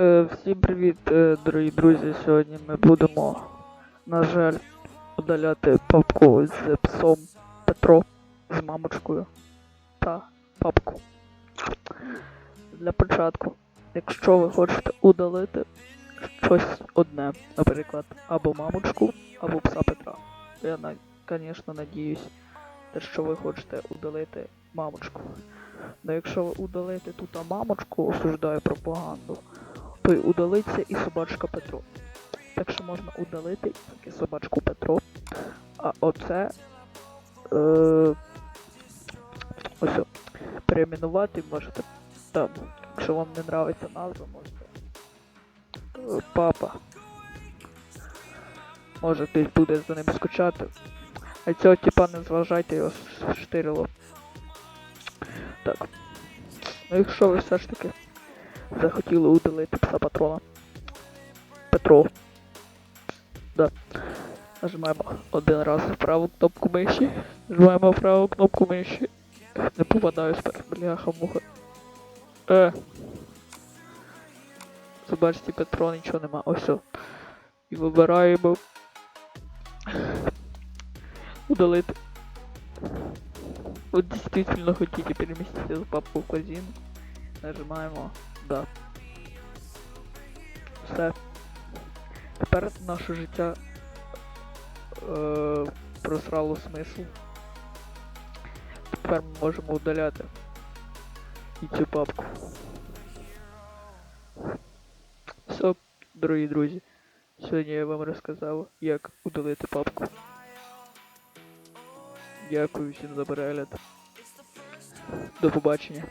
Е, всім привіт, е, дорогі друзі. Сьогодні ми будемо, на жаль, удаляти папку з псом Петро з мамочкою та папку. Для початку, якщо ви хочете удалити щось одне, наприклад, або мамочку, або пса Петра. Я, звісно, надіюсь, те, що ви хочете удалити мамочку. Но якщо ви удалите тут мамочку, осуждаю пропаганду, то й удалиться і собачка Петро. Так що можна удалити тільки собачку Петро. А оце. Е, ось. Перейменувати можете. Там. Якщо вам не нравиться назва, можете. Е, папа. Може хтось буде за ним скучати. А цього типа не зважайте його штирило. Так. Ну якщо ви все ж таки захотіли удалити пса патрона. Петро. Да. Нажимаємо один раз праву кнопку миші. Нажимаємо праву кнопку миші. Не попадаю спершу, бляха муха. Е. Побачите, Петро нічого нема. Ось. о. І вибираємо. Удалити. Вот действительно хотите переместить эту папку в корзину. Нажимаємо Да. Все. Тепер наше життя е, просрало смисл. Тепер ми можемо удаляти і цю папку. Все, дорогі друзі. Сьогодні я вам розказав, як удалити папку. Дякую всім за перегляд. До побачення.